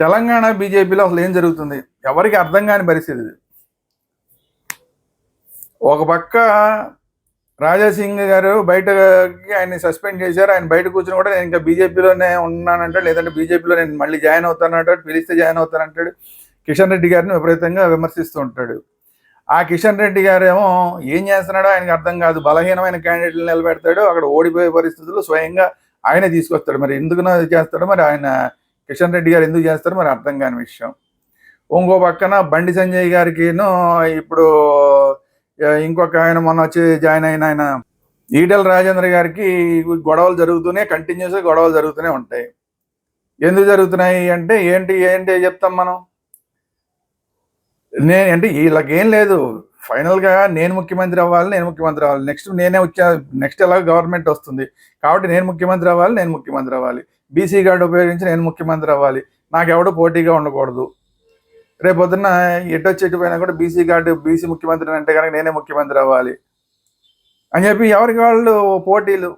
తెలంగాణ బీజేపీలో అసలు ఏం జరుగుతుంది? ఎవరికి అర్థం కాని పరిస్థితి ఇది. ఒక పక్క రాజాసింగ్ గారు బయటకి ఆయన్ని సస్పెండ్ చేశారు. ఆయన బయట కూర్చుని కూడా నేను ఇంకా బీజేపీలోనే ఉన్నానంటాడు లేదంటే బీజేపీలో నేను మళ్ళీ జాయిన్ అవుతానంటాడు పిలిస్తే జాయిన్ అవుతానంటాడు. కిషన్ రెడ్డి గారిని విపరీతంగా విమర్శిస్తూ ఉంటాడు. ఆ కిషన్ రెడ్డి గారేమో ఏం చేస్తున్నాడో ఆయనకు అర్థం కాదు. బలహీనమైన క్యాండిడేట్లు నిలబెడతాడు. అక్కడ ఓడిపోయే పరిస్థితుల్లో స్వయంగా ఆయనే తీసుకొస్తాడు. మరి ఎందుకు చేస్తాడో? మరి ఆయన కిషన్ రెడ్డి గారు ఎందుకు చేస్తారు? మరి అర్థం కాని విషయం. ఇంకో పక్కన బండి సంజయ్ గారికిను ఇప్పుడు ఇంకొక ఆయన మొన్న వచ్చి జాయిన్ అయిన ఆయన ఈటల రాజేంద్ర గారికి గొడవలు జరుగుతూనే కంటిన్యూస్గా గొడవలు జరుగుతూనే ఉంటాయి. ఎందుకు జరుగుతున్నాయి అంటే ఏంటి ఏంటి చెప్తాం మనం. నేను అంటే వీళ్ళకేం ఏం లేదు. ఫైనల్గా నేను ముఖ్యమంత్రి అవ్వాలి నేను ముఖ్యమంత్రి అవ్వాలి. నెక్స్ట్ నేనే వచ్చా నెక్స్ట్ ఎలా గవర్నమెంట్ వస్తుంది. కాబట్టి నేను ముఖ్యమంత్రి అవ్వాలి నేను ముఖ్యమంత్రి అవ్వాలి. బీసీ కార్డు ఉపయోగించి నేను ముఖ్యమంత్రి అవ్వాలి. నాకెవడో పోటీగా ఉండకూడదు. రేపు పొద్దున్న ఎటొచ్చి ఎటు కూడా బీసీ కార్డు బీసీ ముఖ్యమంత్రి అంటే కనుక నేనే ముఖ్యమంత్రి అవ్వాలి. అని చెప్పి ఎవరికి వాళ్ళు పోటీలు?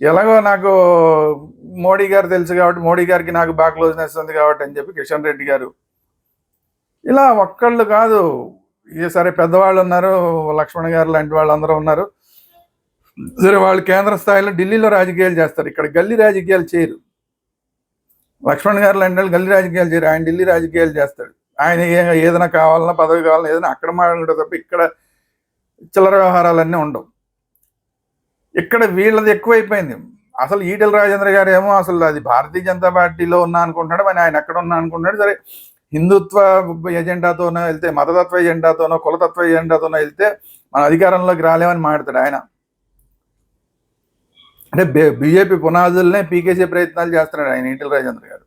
ఎలాగో నాకు మోడీ గారు తెలుసు కాబట్టి మోడీ గారికి నాకు బాగా క్లోజ్నెస్ ఉంది కాబట్టి అని చెప్పి కిషన్ రెడ్డి గారు. ఇలా ఒక్కళ్ళు కాదు. ఇక సరే పెద్దవాళ్ళు ఉన్నారు లక్ష్మణ్ గారు లాంటి వాళ్ళు అందరూ ఉన్నారు. సరే వాళ్ళు కేంద్ర స్థాయిలో ఢిల్లీలో రాజకీయాలు చేస్తారు. ఇక్కడ గల్లీ రాజకీయాలు చేయరు. లక్ష్మణ్ గారు లాంటి వాళ్ళు గల్లీ రాజకీయాలు చేయరు. ఆయన ఢిల్లీ రాజకీయాలు చేస్తాడు. ఆయన ఏదైనా కావాలన్నా పదవి కావాలన్నా ఏదైనా అక్కడ మాట్లాడు తప్ప ఇక్కడ చిల్లర వ్యవహారాలన్నీ ఉండవు. ఇక్కడ వీళ్ళది ఎక్కువైపోయింది. అసలు ఈటెల రాజేంద్ర గారు ఏమో అసలు అది భారతీయ జనతా పార్టీలో ఉన్నా అనుకుంటున్నాడు మరి ఆయన ఎక్కడ ఉన్నా అనుకుంటున్నాడు. సరే హిందుత్వ ఎజెండాతోనో వెళ్తే మతతత్వ ఎజెండాతోనో కులతత్వ ఎజెండాతోనో వెళ్తే మన అధికారంలోకి రాలేమని మాట్లాడతాడు ఆయన. అంటే బీజేపీ పునాదులనే పీకేసే ప్రయత్నాలు చేస్తున్నాడు ఆయన ఈటెల రాజేంద్ర గారు.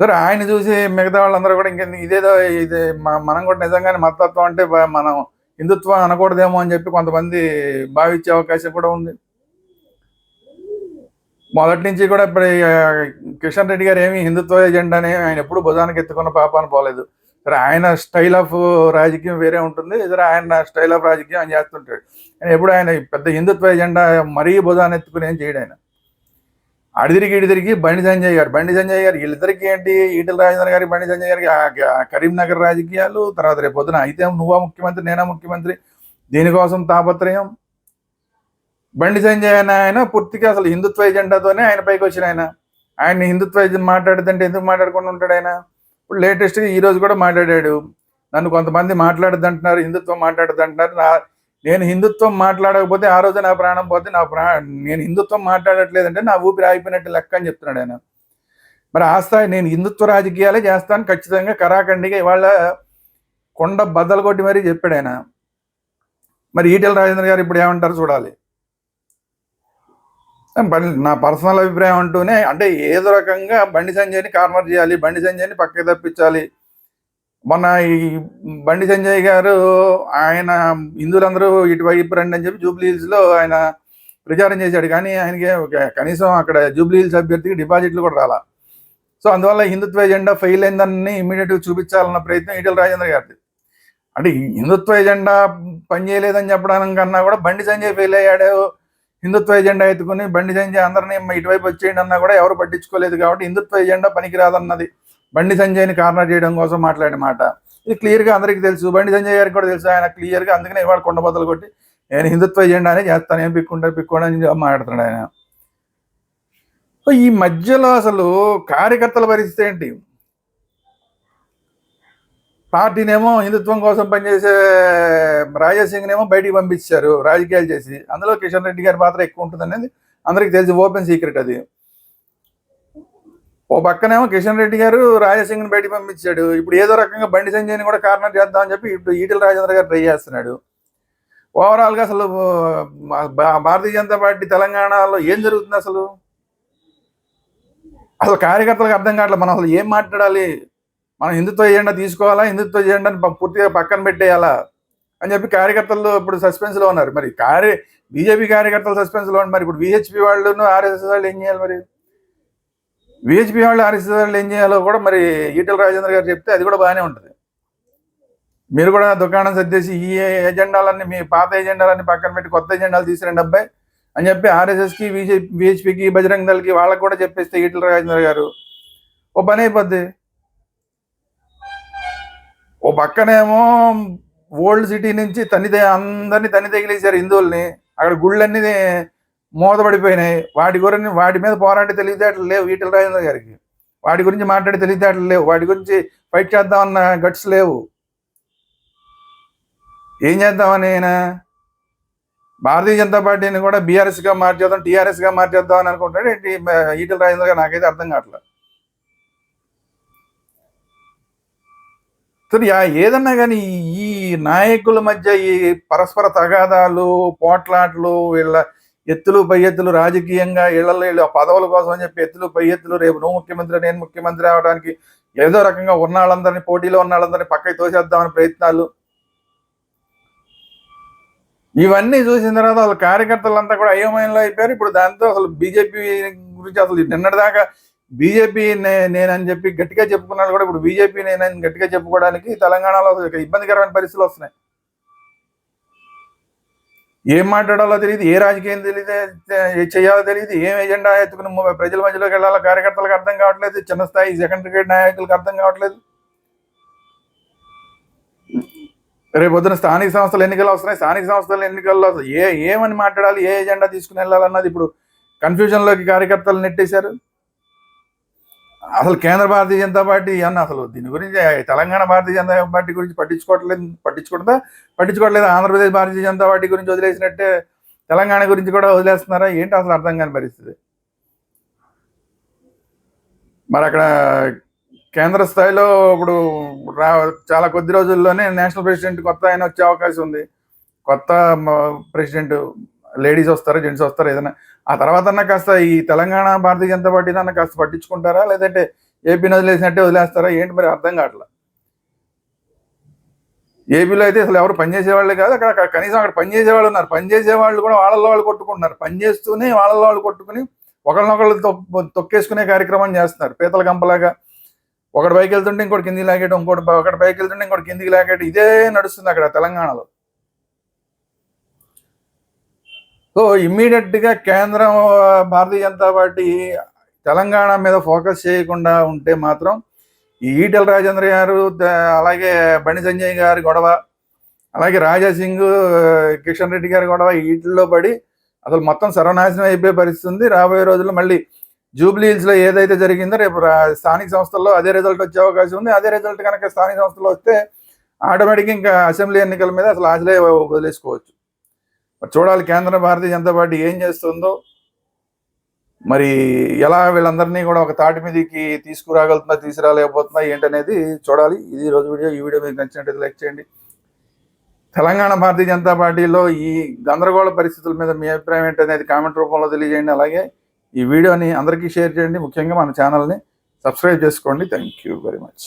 సరే ఆయన చూసి మిగతా వాళ్ళందరూ కూడా ఇంక ఇదేదో ఇది మనం కూడా నిజంగానే మతత్వం అంటే మనం హిందుత్వం అనకూడదేమో అని చెప్పి కొంతమంది భావించే అవకాశం కూడా ఉంది. మొదటి నుంచి కూడా ఇప్పుడు కిషన్ రెడ్డి గారు ఏమి హిందుత్వ ఎజెండాని ఆయన ఎప్పుడు భుజానికి ఎత్తుకున్న పాపాన పోలేదు. సరే ఆయన స్టైల్ ఆఫ్ రాజకీయం వేరే ఉంటుంది. ఇద్దరు ఆయన స్టైల్ ఆఫ్ రాజకీయం ఆయన చేస్తుంటాడు. ఆయన ఎప్పుడు ఆయన పెద్ద హిందుత్వ ఎజెండా మరీ భుజాన్ని ఎత్తుకుని ఏం చేయడు ఆయన. అడిదిరిగి ఇడిదిరిగి బండి సంజయ్ గారు బండి సంజయ్ గారు వీళ్ళిద్దరికి ఏంటి? ఈటల రాజేంద్ర గారి బండి సంజయ్ గారికి కరీంనగర్ రాజకీయాలు తర్వాత రేపు పొద్దున అయితే నువ్వా ముఖ్యమంత్రి నేనా ముఖ్యమంత్రి? దీనికోసం తాపత్రయం? బండి సంజయ్ అని ఆయన పూర్తిగా అసలు హిందుత్వ ఎజెండాతోనే ఆయన పైకి వచ్చిన ఆయన ఆయన హిందుత్వ ఎజెండా మాట్లాడుతుంటే ఎందుకు మాట్లాడకుండా ఉంటాడు ఆయన? ఇప్పుడు లేటెస్ట్గా ఈరోజు కూడా మాట్లాడాడు. నన్ను కొంతమంది మాట్లాడద్దు అంటున్నారు హిందుత్వం మాట్లాడద్దు అంటున్నారు నా నేను హిందుత్వం మాట్లాడకపోతే ఆ రోజు నా ప్రాణం పోతే నా ప్రా నేను హిందుత్వం మాట్లాడట్లేదంటే నా ఊపిరి ఆగిపోయినట్టు లెక్క అని చెప్తున్నాడు ఆయన. మరి ఆ స్థాయి నేను హిందుత్వ రాజకీయాలే చేస్తాను ఖచ్చితంగా కరాఖండిగా ఇవాళ కొండ బద్దలు కొట్టి మరీ చెప్పాడు ఆయన. మరి ఈటెల రాజేంద్ర గారు ఇప్పుడు ఏమంటారు చూడాలి. నా పర్సనల్ అభిప్రాయం అంటూనే అంటే ఏదో రకంగా బండి సంజయ్ని కార్నర్ చేయాలి బండి సంజయ్ని పక్కకి తప్పించాలి. మొన్న ఈ బండి సంజయ్ గారు ఆయన హిందువులందరూ ఇటువైపు రండి అని చెప్పి జూబ్లీ ఆయన ప్రచారం చేశాడు. కానీ ఆయనకి కనీసం అక్కడ జూబ్లీ హిల్స్ అభ్యర్థికి డిపాజిట్లు కూడా రాలా. సో అందువల్ల హిందుత్వ ఎజెండా ఫెయిల్ అయిందని ఇమీడియట్గా చూపించాలన్న ప్రయత్నం ఈటెల రాజేంద్ర గారిది. అంటే హిందుత్వ ఎజెండా పనిచేయలేదని చెప్పడానికి కన్నా కూడా బండి సంజయ్ ఫెయిల్ అయ్యాడు. హిందుత్వ ఎజెండా ఎత్తుకుని బండి సంజయ్ అందరినీ ఇటువైపు వచ్చేయండి అన్నా కూడా ఎవరు పట్టించుకోలేదు కాబట్టి హిందుత్వ ఎజెండా పనికిరాదన్నది. బండి సంజయ్ని కార్నర్ చేయడం కోసం మాట్లాడే మాట. ఇది క్లియర్గా అందరికీ తెలుసు. బండి సంజయ్ గారికి కూడా తెలుసు. ఆయన క్లియర్గా అందుకనే ఇవాళ కొండబద్దలు కొట్టి నేను హిందుత్వ ఎజెండానే చేస్తాను. ఏం పిక్కుంటారు? పిక్కోండి అని మాట్లాడుతున్నాడు ఆయన. ఈ మధ్యలో అసలు కార్యకర్తల పరిస్థితి ఏంటి? పార్టీనేమో హిందుత్వం కోసం పనిచేసే రాజాసింగ్నేమో బయటికి పంపించారు రాజకీయాలు చేసి. అందులో కిషన్ రెడ్డి గారి పాత్ర ఎక్కువ ఉంటుంది అనేది అందరికి తెలిసి ఓపెన్ సీక్రెట్ అది. ఓ పక్కనేమో కిషన్ రెడ్డి గారు రాజాసింగ్ని బయటికి పంపించాడు. ఇప్పుడు ఏదో రకంగా బండి సంజయ్ని కూడా కార్నర్ చేద్దామని చెప్పి ఇప్పుడు ఈటల రాజేంద్ర గారు ట్రై చేస్తున్నాడు. ఓవరాల్గా అసలు భారతీయ జనతా పార్టీ తెలంగాణలో ఏం జరుగుతుంది అసలు? అసలు కార్యకర్తలకు అర్థం కావట్లేదు మనం అసలు ఏం మాట్లాడాలి? మనం హిందుత్వ ఎజెండా తీసుకోవాలా? హిందుత్వ ఎజెండాని పూర్తిగా పక్కన పెట్టేయాలా? అని చెప్పి కార్యకర్తలు ఇప్పుడు సస్పెన్స్లో ఉన్నారు. మరి కార్య బీజేపీ కార్యకర్తలు సస్పెన్స్లో ఉన్నారు. మరి ఇప్పుడు విహెచ్పి వాళ్ళు ఆర్ఎస్ఎస్ వాళ్ళు ఏం చేయాలి మరి? విహెచ్పి వాళ్ళు ఆర్ఎస్ఎస్ వాళ్ళు ఏం చేయాలో కూడా మరి ఈటల రాజేంద్ర గారు చెప్తే అది కూడా బాగానే ఉంటుంది. మీరు కూడా దుకాణం సర్దేసి ఈ ఎజెండాలన్నీ మీ పాత ఎజెండాలన్నీ పక్కన పెట్టి కొత్త ఎజెండాలు తీసుకురండి అబ్బాయి అని చెప్పి ఆర్ఎస్ఎస్కి విహెచ్పికి బజరంగ్ దళకి వాళ్ళకి కూడా చెప్పేస్తే ఈటల రాజేంద్ర గారు ఓ పని అయిపోద్ది. ఓ పక్కనేమో ఓల్డ్ సిటీ నుంచి తని అందరినీ తని తగిలేశారు హిందువుల్ని. అక్కడ గుళ్ళన్నీ మూతపడిపోయినాయి వాటి గురించి వాటి మీద పోరాటే తెలివితేటలు లేవు ఈటల రాజేంద్ర గారికి. వాటి గురించి మాట్లాడే తెలివితేటలు లేవు. వాటి గురించి ఫైట్ చేద్దామన్న గట్స్ లేవు. ఏం చేద్దామని ఆయన భారతీయ జనతా పార్టీని కూడా బీఆర్ఎస్గా మార్చేద్దాం టీఆర్ఎస్గా మార్చేద్దాం అని అనుకుంటాడు ఏంటి ఈటల రాజేంద్ర గారు? నాకైతే అర్థం కావట్లేదు సరే ఏదన్నా కానీ ఈ నాయకుల మధ్య ఈ పరస్పర తగాదాలు పోట్లాట్లు వీళ్ళ ఎత్తులు పై ఎత్తులు రాజకీయంగా ఇళ్ళలో వీళ్ళు పదవుల కోసం అని చెప్పి ఎత్తులు పై ఎత్తులు రేపు నువ్వు ముఖ్యమంత్రి నేను ముఖ్యమంత్రి అవడానికి ఏదో రకంగా ఉన్న వాళ్ళందరినీ పోటీలో ఉన్న వాళ్ళందరినీ పక్కకి తోసేద్దామని ప్రయత్నాలు. ఇవన్నీ చూసిన తర్వాత వాళ్ళ కార్యకర్తలంతా కూడా అయోమయంలో అయిపోయారు. ఇప్పుడు దాంతో అసలు బీజేపీ గురించి అసలు నిన్నటిదాకా బీజేపీ నేనని చెప్పి గట్టిగా చెప్పుకున్నాడు కూడా ఇప్పుడు బీజేపీ నేనని గట్టిగా చెప్పుకోవడానికి తెలంగాణలో ఇబ్బందికరమైన పరిస్థితులు వస్తున్నాయి. ఏం మాట్లాడాలో తెలియదు ఏ రాజకీయం తెలియదు చేయాలో తెలియదు ఏం ఎజెండా ఎత్తుకుని ప్రజల మధ్యలోకి వెళ్ళాలో కార్యకర్తలకు అర్థం కావట్లేదు చిన్న స్థాయి సెకండ్ గ్రేడ్ నాయకులకు అర్థం కావట్లేదు. రేపు పొద్దున స్థానిక సంస్థలు ఎన్నికలు వస్తున్నాయి స్థానిక సంస్థల ఎన్నికల్లో ఏ ఏమని మాట్లాడాలి ఏ ఎజెండా తీసుకుని వెళ్ళాలన్నది ఇప్పుడు కన్ఫ్యూజన్లోకి కార్యకర్తలు నెట్టేశారు. అసలు కేంద్ర భారతీయ జనతా పార్టీ అన్న అసలు దీని గురించి తెలంగాణ భారతీయ జనతా పార్టీ గురించి పట్టించుకోవట్లేదు పట్టించుకుంటుందా? పట్టించుకోవట్లేదు. ఆంధ్రప్రదేశ్ భారతీయ జనతా పార్టీ గురించి వదిలేసినట్టే తెలంగాణ గురించి కూడా వదిలేస్తున్నారా? ఏంటి అసలు అర్థం కాని పరిస్థితి? మరి అక్కడ కేంద్ర స్థాయిలో ఇప్పుడు రా చాలా కొద్ది రోజుల్లోనే నేషనల్ ప్రెసిడెంట్ కొత్త ఆయన వచ్చే అవకాశం ఉంది. కొత్త ప్రెసిడెంట్ లేడీస్ వస్తారు జెంట్స్ వస్తారు? ఏదైనా ఆ తర్వాత అన్న కాస్త ఈ తెలంగాణ భారతీయ జనతా పార్టీ అన్న కాస్త పట్టించుకుంటారా? లేదంటే ఏపీని వదిలేసినట్టే వదిలేస్తారా? ఏంటి మరి అర్థం కావట్లా? ఏపీలో అయితే అసలు ఎవరు పనిచేసే వాళ్ళే కాదు. అక్కడ కనీసం అక్కడ పనిచేసే వాళ్ళు ఉన్నారు. పనిచేసే వాళ్ళు కూడా వాళ్ళలో వాళ్ళు కొట్టుకుంటున్నారు. పనిచేస్తూనే వాళ్ళలో వాళ్ళు కొట్టుకుని ఒకరినొకళ్ళు తొ- తొక్కేసుకునే కార్యక్రమం చేస్తున్నారు. పీతల గంపలాగా ఒకటి పైకి వెళ్తుంటే ఇంకోటి కిందికి లాగేయడం ఇంకోటి ఒకటి పైకి వెళ్తుంటే ఇంకోటి కిందికి లాగేయడం ఇదే నడుస్తుంది అక్కడ తెలంగాణలో. సో ఇమ్మీడియట్గా కేంద్రం భారతీయ జనతా పార్టీ తెలంగాణ మీద ఫోకస్ చేయకుండా ఉంటే మాత్రం ఈ ఈటెల రాజేంద్ర గారు అలాగే బండి సంజయ్ గారి గొడవ అలాగే రాజా సింగ్ కిషన్ రెడ్డి గారి గొడవ వీటిల్లో పడి అసలు మొత్తం సర్వనాశనం అయిపోయే పరిస్థితి ఉంది. రాబోయే రోజుల్లో మళ్ళీ జూబ్లీ ఏదైతే జరిగిందో రేపు స్థానిక సంస్థల్లో అదే రిజల్ట్ వచ్చే అవకాశం ఉంది. అదే రిజల్ట్ కనుక స్థానిక సంస్థలు వస్తే ఆటోమేటిక్ ఇంకా అసెంబ్లీ ఎన్నికల మీద అసలు ఆశలే వదిలేసుకోవచ్చు. మరి చూడాలి కేంద్ర భారతీయ జనతా పార్టీ ఏం చేస్తుందో. మరి ఎలా వీళ్ళందరినీ కూడా ఒక తాటి మీదకి తీసుకురాగలుగుతుందా తీసుకురాలేకపోతుందా ఏంటనేది చూడాలి. ఇది రోజు వీడియో ఈ వీడియో మీకు నచ్చినట్లయితే లైక్ చేయండి. తెలంగాణ భారతీయ జనతా పార్టీలో ఈ గందరగోళ పరిస్థితుల మీద మీ అభిప్రాయం ఏంటనేది కామెంట్ రూపంలో తెలియజేయండి. అలాగే ఈ వీడియోని అందరికీ షేర్ చేయండి. ముఖ్యంగా మన ఛానల్ని సబ్స్క్రైబ్ చేసుకోండి. Thank you very much.